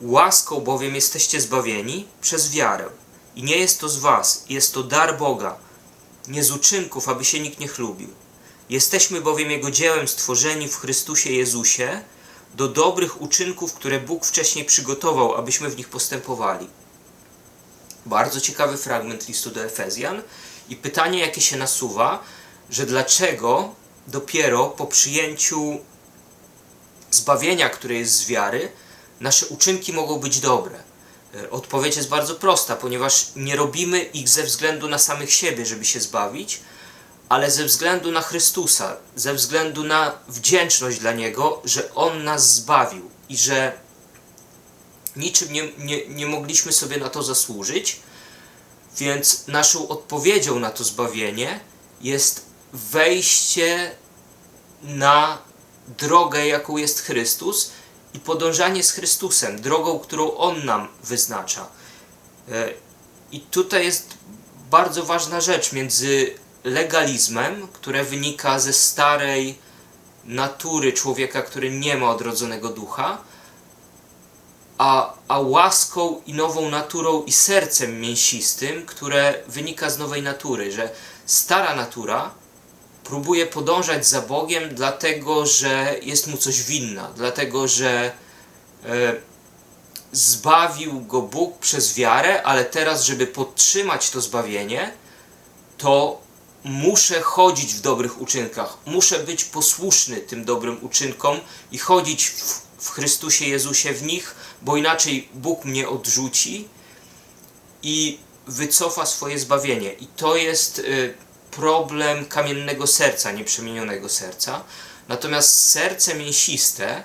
Łaską bowiem jesteście zbawieni przez wiarę. I nie jest to z was, jest to dar Boga, nie z uczynków, aby się nikt nie chlubił. Jesteśmy bowiem Jego dziełem stworzeni w Chrystusie Jezusie do dobrych uczynków, które Bóg wcześniej przygotował, abyśmy w nich postępowali. Bardzo ciekawy fragment listu do Efezjan i pytanie, jakie się nasuwa, że dlaczego dopiero po przyjęciu zbawienia, które jest z wiary, nasze uczynki mogą być dobre. E, Odpowiedź jest bardzo prosta, ponieważ nie robimy ich ze względu na samych siebie, żeby się zbawić, ale ze względu na Chrystusa, ze względu na wdzięczność dla Niego, że On nas zbawił i że niczym nie, nie, nie mogliśmy sobie na to zasłużyć, więc naszą odpowiedzią na to zbawienie jest wejście na drogę, jaką jest Chrystus i podążanie z Chrystusem, drogą, którą On nam wyznacza. E, I tutaj jest bardzo ważna rzecz między legalizmem, które wynika ze starej natury człowieka, który nie ma odrodzonego ducha, a, a łaską i nową naturą i sercem mięsistym, które wynika z nowej natury, że stara natura próbuje podążać za Bogiem, dlatego że jest mu coś winna, dlatego że e, zbawił go Bóg przez wiarę, ale teraz, żeby podtrzymać to zbawienie, to muszę chodzić w dobrych uczynkach, muszę być posłuszny tym dobrym uczynkom i chodzić w, w Chrystusie Jezusie w nich, bo inaczej Bóg mnie odrzuci i wycofa swoje zbawienie. I to jest y, problem kamiennego serca, nieprzemienionego serca. Natomiast serce mięsiste,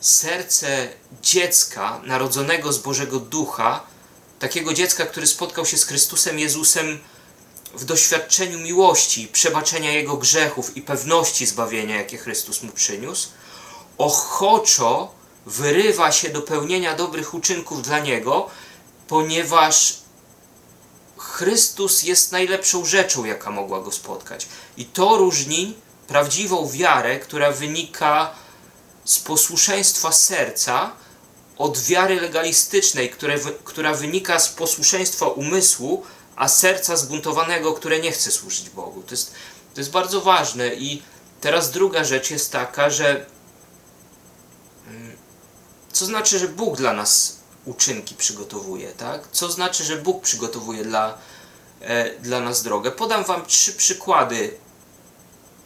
serce dziecka narodzonego z Bożego Ducha, takiego dziecka, który spotkał się z Chrystusem Jezusem w doświadczeniu miłości, przebaczenia jego grzechów i pewności zbawienia, jakie Chrystus mu przyniósł, ochoczo wyrywa się do pełnienia dobrych uczynków dla niego, ponieważ Chrystus jest najlepszą rzeczą, jaka mogła go spotkać. I to różni prawdziwą wiarę, która wynika z posłuszeństwa serca, od wiary legalistycznej, które, która wynika z posłuszeństwa umysłu, a serca zbuntowanego, które nie chce służyć Bogu. To jest, to jest bardzo ważne. I teraz druga rzecz jest taka, że mm, co znaczy, że Bóg dla nas uczynki przygotowuje, tak? Co znaczy, że Bóg przygotowuje dla, e, dla nas drogę? Podam Wam trzy przykłady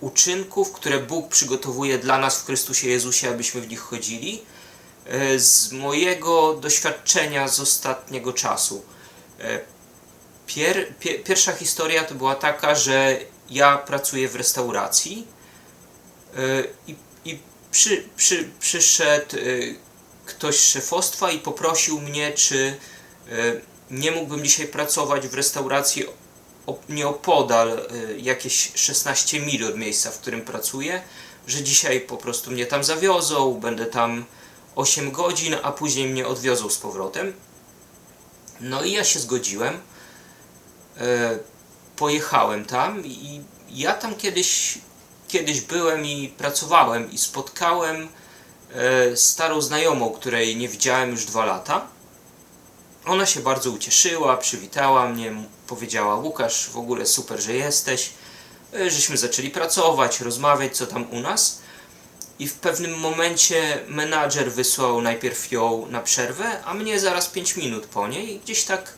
uczynków, które Bóg przygotowuje dla nas w Chrystusie Jezusie, abyśmy w nich chodzili, e, z mojego doświadczenia z ostatniego czasu. E, Pier, pie, pierwsza historia to była taka, że ja pracuję w restauracji yy, i, i przy, przy, przyszedł yy, ktoś z szefostwa i poprosił mnie, czy yy, nie mógłbym dzisiaj pracować w restauracji op, nieopodal yy, jakieś 16 mil od miejsca, w którym pracuję, że dzisiaj po prostu mnie tam zawiozą, będę tam 8 godzin, a później mnie odwiozą z powrotem. No i ja się zgodziłem e, pojechałem tam i ja tam kiedyś, kiedyś byłem i pracowałem i spotkałem e, starą znajomą, której nie widziałem już dwa lata. Ona się bardzo ucieszyła, przywitała mnie, powiedziała Łukasz, w ogóle super, że jesteś. E, Żeśmy zaczęli pracować, rozmawiać, co tam u nas. I w pewnym momencie menadżer wysłał najpierw ją na przerwę, a mnie zaraz 5 minut po niej. Gdzieś tak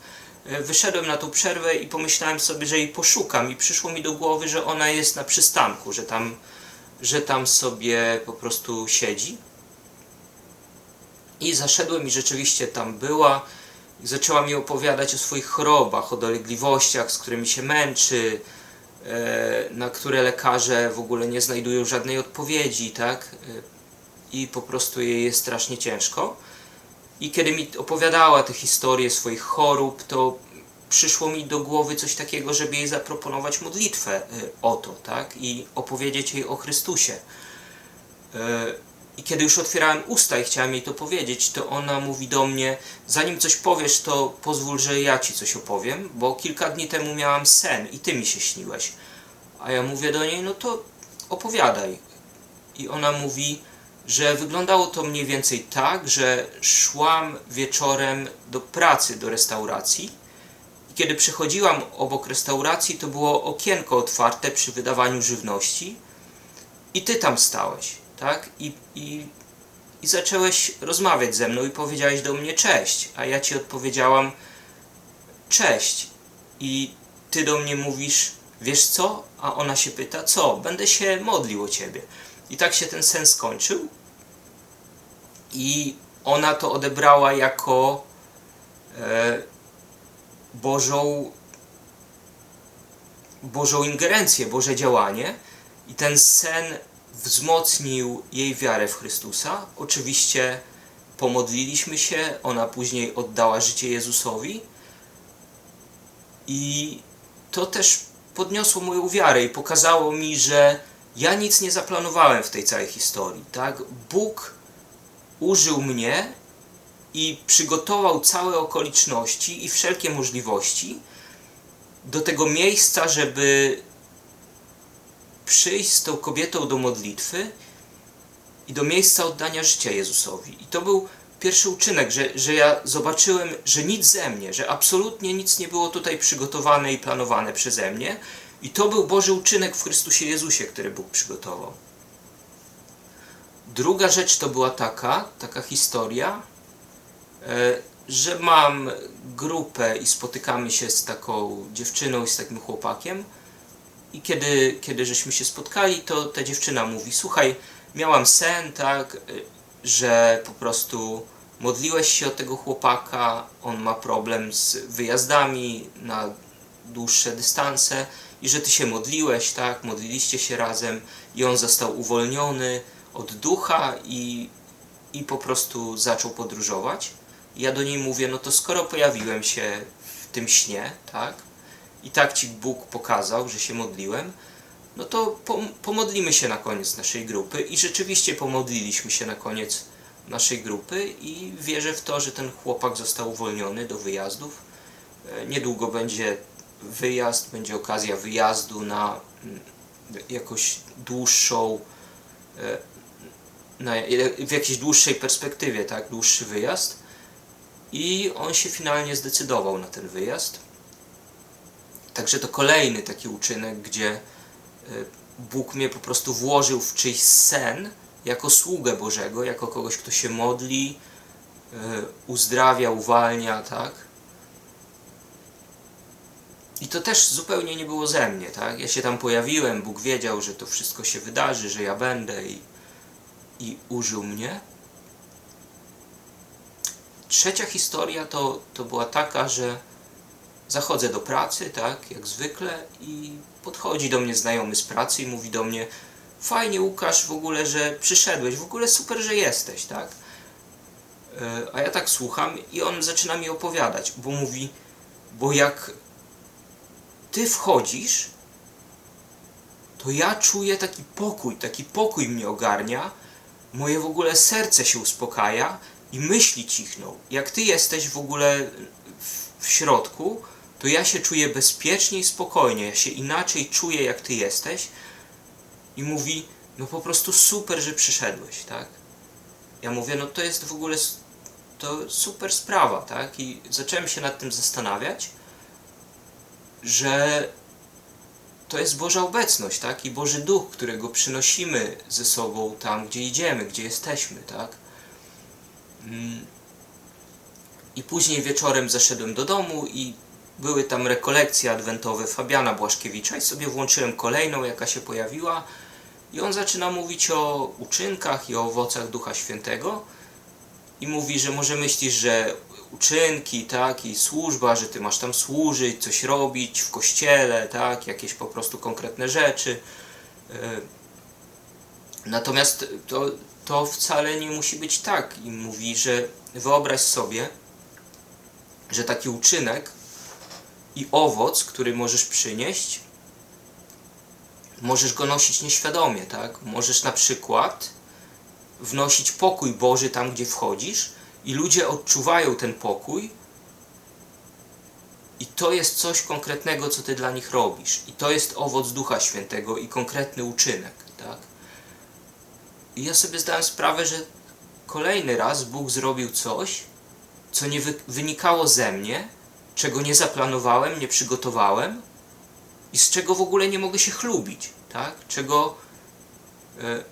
e, wyszedłem na tą przerwę i pomyślałem sobie, że jej poszukam. I przyszło mi do głowy, że ona jest na przystanku, że tam, że tam sobie po prostu siedzi. I zaszedłem i rzeczywiście tam była. Zaczęła mi opowiadać o swoich chorobach, o dolegliwościach, z którymi się męczy, e, na które lekarze w ogóle nie znajdują żadnej odpowiedzi, tak? E, I po prostu jej jest strasznie ciężko. I kiedy mi opowiadała te historie swoich chorób, to przyszło mi do głowy coś takiego, żeby jej zaproponować modlitwę e, o to, tak? I opowiedzieć jej o Chrystusie. I kiedy już otwierałem usta i chciałem jej to powiedzieć, to ona mówi do mnie: Zanim coś powiesz, to pozwól, że ja ci coś opowiem, bo kilka dni temu miałam sen i ty mi się śniłeś. A ja mówię do niej: No to opowiadaj. I ona mówi, że wyglądało to mniej więcej tak, że szłam wieczorem do pracy, do restauracji. I kiedy przechodziłam obok restauracji, to było okienko otwarte przy wydawaniu żywności. I ty tam stałeś, tak? I, i, i zacząłeś rozmawiać ze mną i powiedziałeś do mnie cześć, a ja ci odpowiedziałam cześć. I ty do mnie mówisz, wiesz co? A ona się pyta, co? Będę się modlił o ciebie. I tak się ten sen skończył. I ona to odebrała jako e, Bożą, Bożą ingerencję, Boże działanie. I ten sen wzmocnił jej wiarę w Chrystusa. Oczywiście pomodliliśmy się, ona później oddała życie Jezusowi. I to też podniosło moją wiarę i pokazało mi, że ja nic nie zaplanowałem w tej całej historii, tak? Bóg użył mnie i przygotował całe okoliczności i wszelkie możliwości do tego miejsca, żeby przyjść z tą kobietą do modlitwy i do miejsca oddania życia Jezusowi. I to był pierwszy uczynek, że, że ja zobaczyłem, że nic ze mnie, że absolutnie nic nie było tutaj przygotowane i planowane przeze mnie. I to był Boży uczynek w Chrystusie Jezusie, który Bóg przygotował. Druga rzecz to była taka, taka historia, e, że mam grupę i spotykamy się z taką dziewczyną i z takim chłopakiem. I kiedy, kiedy żeśmy się spotkali, to ta dziewczyna mówi: Słuchaj, miałam sen, tak, e, że po prostu modliłeś się o tego chłopaka, on ma problem z wyjazdami na dłuższe dystanse i że ty się modliłeś, tak, modliliście się razem i on został uwolniony od ducha i, i po prostu zaczął podróżować. I ja do niej mówię, no to skoro pojawiłem się w tym śnie, tak, i tak ci Bóg pokazał, że się modliłem, no to pom- pomodlimy się na koniec naszej grupy i rzeczywiście pomodliliśmy się na koniec naszej grupy i wierzę w to, że ten chłopak został uwolniony do wyjazdów. E, Niedługo będzie wyjazd, będzie okazja wyjazdu na mm, jakąś dłuższą, e, na, w jakiejś dłuższej perspektywie, tak, dłuższy wyjazd. I on się finalnie zdecydował na ten wyjazd. Także to kolejny taki uczynek, gdzie e, Bóg mnie po prostu włożył w czyjś sen jako sługę Bożego, jako kogoś, kto się modli, e, uzdrawia, uwalnia, tak? I to też zupełnie nie było ze mnie, tak? Ja się tam pojawiłem, Bóg wiedział, że to wszystko się wydarzy, że ja będę i, i użył mnie. Trzecia historia to, to była taka, że zachodzę do pracy, tak, jak zwykle i podchodzi do mnie znajomy z pracy i mówi do mnie fajnie Łukasz w ogóle, że przyszedłeś, w ogóle super, że jesteś, tak. E, A ja tak słucham i on zaczyna mi opowiadać, bo mówi, bo jak ty wchodzisz, to ja czuję taki pokój, taki pokój mnie ogarnia, moje w ogóle serce się uspokaja i myśli cichną. Jak ty jesteś w ogóle w, w środku, to ja się czuję bezpiecznie i spokojnie, ja się inaczej czuję jak ty jesteś i mówi, no po prostu super, że przyszedłeś, tak? Ja mówię, no to jest w ogóle to super sprawa, tak? I zacząłem się nad tym zastanawiać, że to jest Boża obecność, tak? I Boży Duch, którego przynosimy ze sobą tam, gdzie idziemy, gdzie jesteśmy, tak? Mm. I później wieczorem zeszedłem do domu i były tam rekolekcje adwentowe Fabiana Błaszkiewicza i sobie włączyłem kolejną, jaka się pojawiła i on zaczyna mówić o uczynkach i o owocach Ducha Świętego i mówi, że może myślisz, że uczynki, tak, i służba, że ty masz tam służyć, coś robić w kościele, tak, jakieś po prostu konkretne rzeczy. E, Natomiast to, to wcale nie musi być tak. I mówi, że wyobraź sobie, że taki uczynek i owoc, który możesz przynieść, możesz go nosić nieświadomie, tak? Możesz na przykład wnosić pokój Boży tam, gdzie wchodzisz i ludzie odczuwają ten pokój i to jest coś konkretnego, co ty dla nich robisz. I to jest owoc Ducha Świętego i konkretny uczynek, tak? I ja sobie zdałem sprawę, że kolejny raz Bóg zrobił coś, co nie wy wynikało ze mnie, czego nie zaplanowałem, nie przygotowałem i z czego w ogóle nie mogę się chlubić, tak? Czego, e,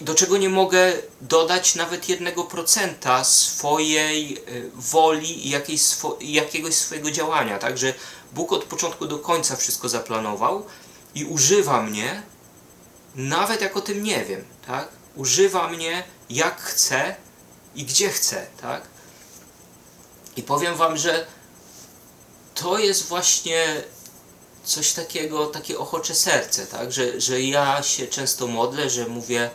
do czego nie mogę dodać nawet jednego procenta swojej e, woli i jakiejś swo jakiegoś swojego działania, tak? Że Bóg od początku do końca wszystko zaplanował i używa mnie, nawet jak o tym nie wiem, tak? Używa mnie jak chce i gdzie chce, tak? I powiem wam, że to jest właśnie coś takiego, takie ochocze serce, tak? Że, że ja się często modlę, że mówię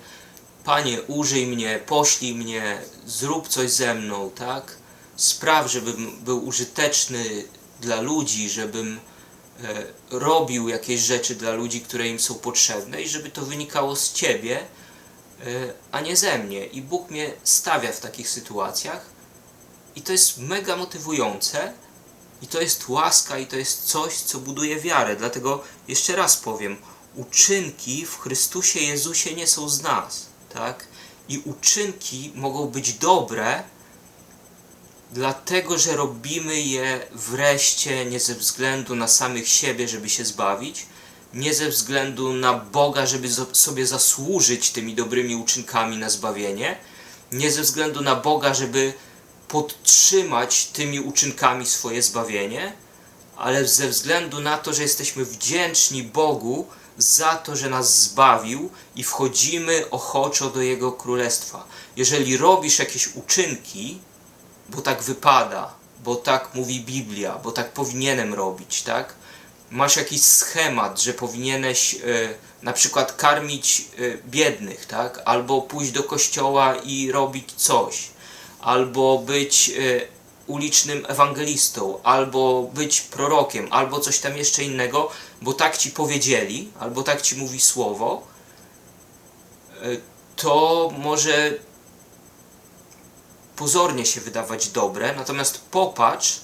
Panie, użyj mnie, poślij mnie, zrób coś ze mną, tak? Spraw, żebym był użyteczny dla ludzi, żebym e, robił jakieś rzeczy dla ludzi, które im są potrzebne i żeby to wynikało z Ciebie, e, a nie ze mnie. I Bóg mnie stawia w takich sytuacjach i to jest mega motywujące i to jest łaska i to jest coś, co buduje wiarę. Dlatego jeszcze raz powiem, uczynki w Chrystusie Jezusie nie są z nas, tak? I uczynki mogą być dobre, dlatego że robimy je wreszcie nie ze względu na samych siebie, żeby się zbawić, nie ze względu na Boga, żeby sobie zasłużyć tymi dobrymi uczynkami na zbawienie, nie ze względu na Boga, żeby podtrzymać tymi uczynkami swoje zbawienie, ale ze względu na to, że jesteśmy wdzięczni Bogu za to, że nas zbawił i wchodzimy ochoczo do Jego Królestwa. Jeżeli robisz jakieś uczynki, bo tak wypada, bo tak mówi Biblia, bo tak powinienem robić, tak? Masz jakiś schemat, że powinieneś e, na przykład karmić e, biednych, tak? Albo pójść do kościoła i robić coś, albo być e, ulicznym ewangelistą, albo być prorokiem, albo coś tam jeszcze innego, bo tak ci powiedzieli, albo tak ci mówi słowo, e, to może pozornie się wydawać dobre, natomiast popatrz,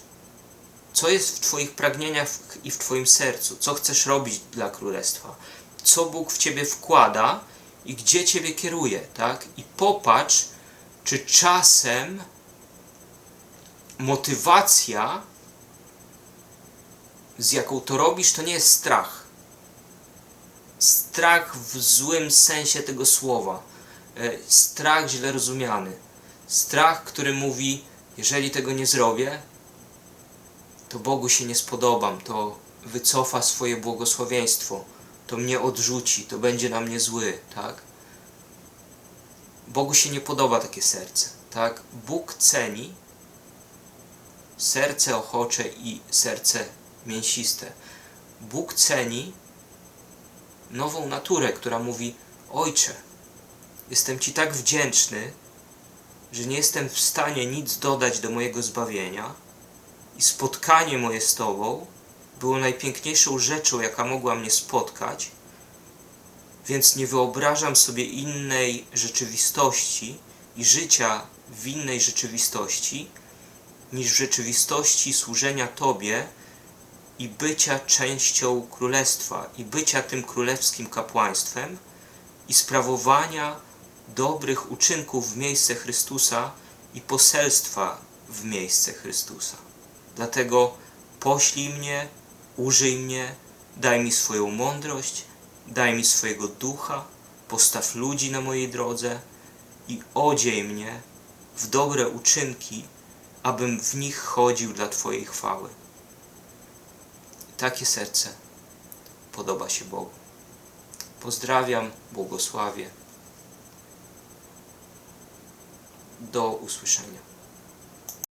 co jest w Twoich pragnieniach i w Twoim sercu, co chcesz robić dla Królestwa, co Bóg w Ciebie wkłada i gdzie Ciebie kieruje, tak? I popatrz, czy czasem motywacja, z jaką to robisz, to nie jest strach. Strach w złym sensie tego słowa. E, Strach źle rozumiany. Strach, który mówi, jeżeli tego nie zrobię, to Bogu się nie spodobam, to wycofa swoje błogosławieństwo, to mnie odrzuci, to będzie na mnie zły, tak? Bogu się nie podoba takie serce, tak? Bóg ceni serce ochocze i serce mięsiste. Bóg ceni nową naturę, która mówi: Ojcze, jestem Ci tak wdzięczny, że nie jestem w stanie nic dodać do mojego zbawienia i spotkanie moje z Tobą było najpiękniejszą rzeczą, jaka mogła mnie spotkać, więc nie wyobrażam sobie innej rzeczywistości i życia w innej rzeczywistości niż w rzeczywistości służenia Tobie i bycia częścią królestwa i bycia tym królewskim kapłaństwem i sprawowania dobrych uczynków w miejsce Chrystusa i poselstwa w miejsce Chrystusa. Dlatego poślij mnie, użyj mnie, daj mi swoją mądrość, daj mi swojego ducha, postaw ludzi na mojej drodze i odziej mnie w dobre uczynki, abym w nich chodził dla Twojej chwały. Takie serce podoba się Bogu. Pozdrawiam, błogosławię. Do usłyszenia.